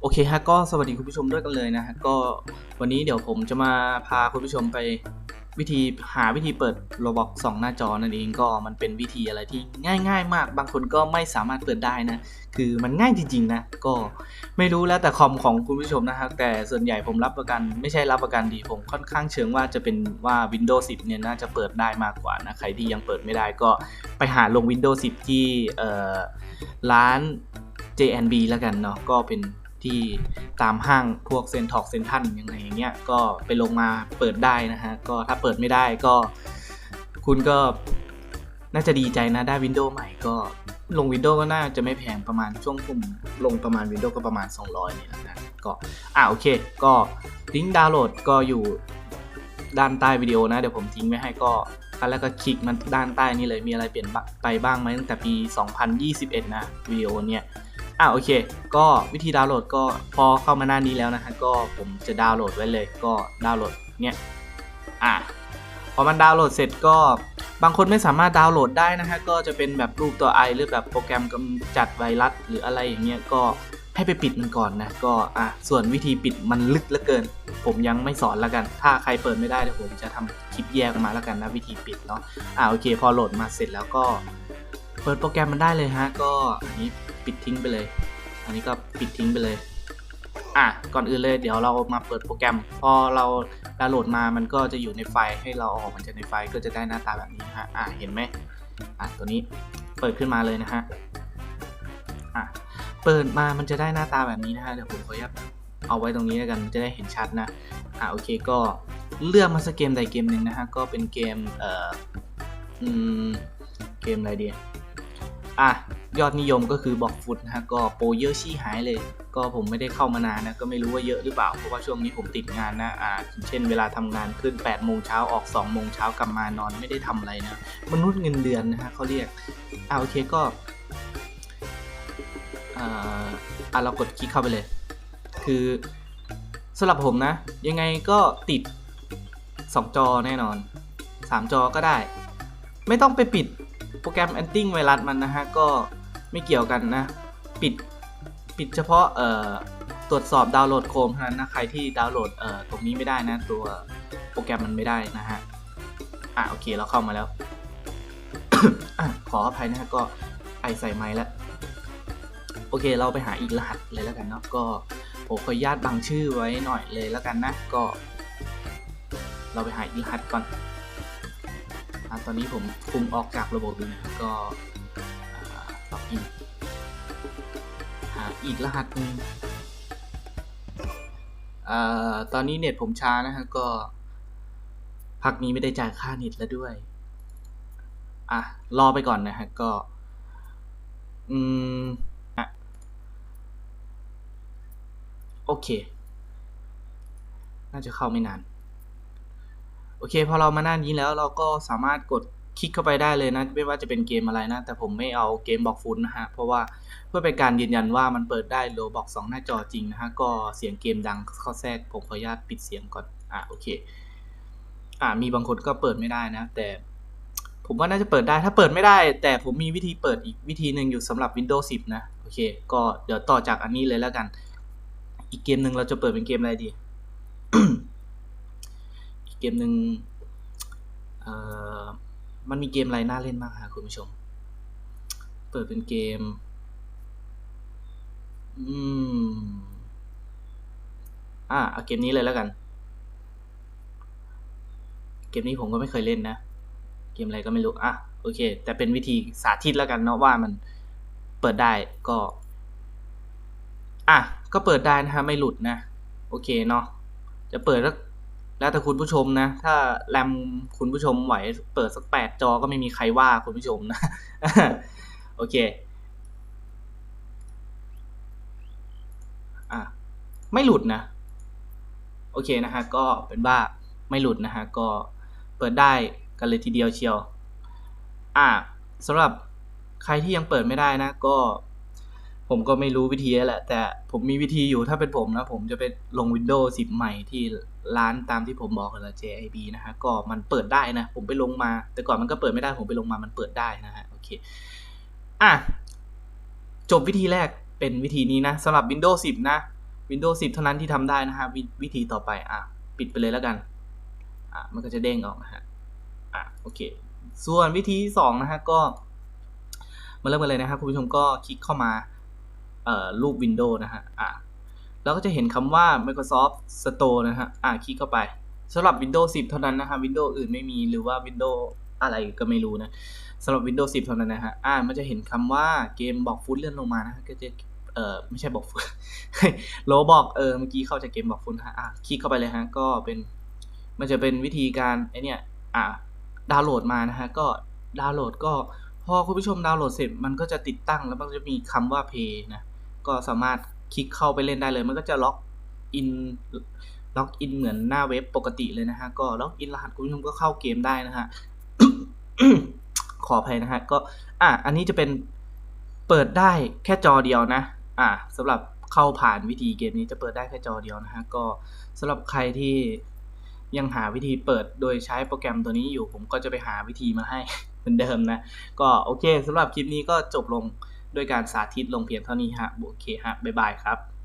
โอเคฮะก็สวัสดีคุณผู้ชมด้วยกันเลยนะฮะก็วันนี้เดี๋ยวผมจะมาพาคุณผู้ชมไปวิธีหาวิธีเปิด Roblox สองหน้าจอนั่นเองก็มันเป็นวิธีอะไรที่ง่าย ๆ มาก บางคนก็ไม่สามารถเปิดได้นะ คือมันง่ายจริง ๆ นะ ก็ไม่รู้แล้วแต่คอมของคุณผู้ชมนะครับแต่ส่วนใหญ่ผมรับประกันไม่ใช่รับประกันดีผมค่อนข้างเชิงว่าจะเป็นว่า Windows 10 เนี่ยน่าจะเปิดได้มากกว่านะ ใครที่ยังเปิดไม่ได้ก็ไปหาลง Windows 10 ที่ร้าน JNB แล้วกันเนาะก็เป็น ที่ตามห้างพวกเซนทอกเซนทันยังไงอย่างเงี้ยก็ไปลงมาเปิดได้นะฮะก็ถ้าเปิดไม่ได้ก็ คุณก็น่าจะดีใจนะได้วินโดว์ใหม่ก็ลงวินโดว์ก็น่าจะไม่แพงประมาณช่วงผมลงประมาณวินโดว์ก็ประมาณ 200เนี่ยนะก็อ่าโอเค ก็ลิงก์ดาวน์โหลดก็อยู่ด้านใต้วิดีโอนะ เดี๋ยวผมทิ้งไว้ให้ก็ขั้นแรกก็คลิกมันด้านใต้นี่เลยมีอะไรเปลี่ยนไปบ้างไหมตั้งแต่ปี 2021 นะวิดีโอเนี่ย อ่าโอเค ก็วิธีดาวน์โหลดก็พอเข้ามาหน้านี้แล้วนะฮะก็ผมจะดาวน์โหลดไว้เลย ก็ดาวน์โหลดเนี่ยอ่าพอมันดาวน์โหลดเสร็จก็บางคนไม่สามารถดาวน์โหลดได้นะฮะก็จะเป็นแบบรูปตัวไอหรือแบบโปรแกรมกำจัดไวรัสหรืออะไรอย่างเงี้ยก็ให้ไปปิดมันก่อนนะก็อะส่วนวิธีปิดมันลึกเหลือเกิน ผมยังไม่สอนแล้วกัน ถ้าใครเปิดไม่ได้เดี๋ยวผมจะทำคลิปแยกมาแล้วกันนะวิธีปิดเนาะอ่าโอเค พอโหลดมาเสร็จแล้วก็เปิดโปรแกรมมันได้เลยฮะก็อันนี้ ปิดทิ้งไปเลย อันนี้ก็ปิดทิ้งไปเลย อะ ก่อนอื่นเลยเดี๋ยวเรามาเปิดโปรแกรม พอเราดาวน์โหลดมามันก็จะอยู่ในไฟล์ให้เราออกมาจากในไฟล์ก็จะได้หน้าตาแบบนี้ฮะ อะ เห็นไหมอะ ตัวนี้เปิดขึ้นมาเลยนะฮะ อะ เปิดมามันจะได้หน้าตาแบบนี้นะฮะ เดี๋ยวผมขออนุญาตเอาไว้ตรงนี้แล้วกันมันจะได้เห็นชัดนะ อะ โอเคก็เลือกมาสักเกมใดเกมหนึ่งนะฮะ ก็เป็นเกม เอ่อ อืม เกมอะไรดี อะยอดนิยมก็คือบอกฟุตนะฮะก็โปรเยอะชี้หายเลย ก็ผมไม่ได้เข้ามานานนะก็ไม่รู้ว่าเยอะหรือเปล่าเพราะว่าช่วงนี้ผมติดงานนะอ่าเช่นเวลาทำงานขึ้น8โมงเช้าออก2โมงเช้ากลับมานอนไม่ได้ทำอะไรนะมนุษย์เงินเดือนนะฮะเขาเรียกอ่าโอเคก็อ่าอะเรากดคลิกเข้าไปเลย คือสำหรับผมนะ ยังไงก็ติด 2 จอแน่นอน 3 จอก็ได้ ไม่ต้องไปปิด โปรแกรม anti ไวรัสมันนะฮะก็ไม่เกี่ยวกันนะ ปิดปิดเฉพาะเอ่อตรวจสอบดาวน์โหลดโคมเท่านั้นนะใครที่ดาวน์โหลดเอ่อตรงนี้ไม่ได้นะ ตัวโปรแกรมมันไม่ได้นะฮะอะโอเคเราเข้ามาแล้วขออภัยนะฮะก็ไอใส่ไม้แล้วโอเคเราไปหาอีกรหัสเลยแล้วกันเนาะก็ผมขออนุญาตบังชื่อไว้หน่อยเลยแล้วกันนะก็ เราไปหาอีกรหัสก่อน ตอนนี้ผมคุมออกจากระบบอยู่นะก็ล็อกอินหาอีกรหัสหนึ่งตอนนี้เน็ตผมช้านะฮะก็ พักนี้ไม่ได้จ่ายค่าเน็ตแล้วด้วย อะ รอไปก่อนนะฮะก็ อืมอะโอเค น่าจะเข้าไม่นาน โอเคพอเรามาหน้านี้แล้วเราก็สามารถกดคลิกเข้าไปได้เลยนะ ไม่ว่าจะเป็นเกมอะไรนะ แต่ผมไม่เอาเกมบอกฟุตนะฮะ เพราะว่าเพื่อเป็นการยืนยันว่ามันเปิดได้โลบอก2หน้าจอจริงนะฮะ ก็เสียงเกมดังเข้าแทรกผมขออนุญาตปิดเสียงก่อน อะโอเค อ่ามีบางคนก็เปิดไม่ได้นะ แต่ผมว่าน่าจะเปิดได้ถ้าเปิดไม่ได้ แต่ผมมีวิธีเปิดอีกวิธีหนึ่งอยู่สำหรับ Windows 10 นะโอเค ก็เดี๋ยวต่อจากอันนี้เลยแล้วกัน อีกเกมหนึ่งเราจะเปิดเป็นเกมอะไรดี เกมหนึ่งมันมีเกมอะไรน่าเล่นบ้างฮะคุณผู้ชม เปิดเป็นเกม อืม อะเอาเกมนี้เลยแล้วกัน เกมนี้ผมก็ไม่เคยเล่นนะ เกมอะไรก็ไม่รู้ อะ โอเค แต่เป็นวิธีสาธิตแล้วกันเนาะว่ามันเปิดได้ก็ อะ ก็เปิดได้นะฮะ ไม่หลุดนะ โอเคเนาะ จะเปิดแล้ว แล้วแต่คุณผู้ชมนะ ถ้าแรมคุณผู้ชมไหวเปิดสักแปดจอก็ไม่มีใครว่าคุณผู้ชมนะ โอเคอะไม่หลุดนะ โอเคนะฮะ ก็เป็นว่าไม่หลุดนะฮะ ก็เปิดได้กันเลยทีเดียวเชียว อะสำหรับใครที่ยังเปิดไม่ได้นะ ก็ ผมก็ไม่รู้วิธีแหละ แต่ผมมีวิธีอยู่ถ้าเป็นผมนะ ผมจะไปลง Windows 10 ใหม่ที่ร้านตามที่ผมบอกกันละ JIB นะฮะ ก็มันเปิดได้นะ ผมไปลงมา แต่ก่อนมันก็เปิดไม่ได้ผมไปลงมามันเปิดได้นะฮะ โอเค อะ จบวิธีแรกเป็นวิธีนี้นะสำหรับ Windows 10 นะ Windows 10 เท่านั้นที่ทำได้นะฮะววิธีต่อไป อะ ปิดไปเลยแล้วกัน อะ มันก็จะเด้งออกนะฮะ อะ โอเค ส่วนวิธีที่สองนะฮะ ก็ มาเริ่มกันเลยนะครับคุณผู้ชมก็คลิกเข้ามา รูป Windows นะฮะอะแล้วก็จะเห็นคำว่า Microsoft Store นะฮะอะคลิกเข้าไปสำหรับ Windows 10 เท่านั้นนะฮะ Windows อื่นไม่มีหรือว่า Windows อะไรก็ไม่รู้นะสำหรับ Windows 10 เท่านั้นนะฮะอ่ามันจะเห็นคำว่าเกมบอกฟุตเลื่อนลงมานะฮะก็จะเอ่อไม่ใช่บอกฟุตโลบอกเออเมื่อกี้เข้าจากเกมบอกฟุตฮะอะคลิกเข้าไปเลยฮะก็เป็นมันจะเป็นวิธีการไอเนี่ยอะดาวน์โหลดมานะฮะก็ดาวน์โหลดก็พอคุณผู้ชมดาวน์โหลดเสร็จมันก็จะติดตั้งแล้วมันจะมีคำว่า play นะ ก็สามารถคลิกเข้าไปเล่นได้เลย มันก็จะล็อกอินล็อกอินเหมือนหน้าเว็บปกติเลยนะฮะ ก็ล็อกอินรหัสคุณผู้ชมก็เข้าเกมได้นะฮะ ขออภัยนะฮะ ก็ อะ อันนี้จะเป็นเปิดได้แค่จอเดียวนะ อะสำหรับเข้าผ่านวิธีเกมนี้จะเปิดได้แค่จอเดียวนะฮะ ก็สำหรับใครที่ยังหาวิธีเปิดโดยใช้โปรแกรมตัวนี้อยู่ ผมก็จะไปหาวิธีมาให้เหมือนเดิมนะ ก็โอเคสำหรับคลิปนี้ก็จบลง ด้วยการสาธิตลงเพียงเท่านี้ฮะโอเคฮะบ๊ายบายครับ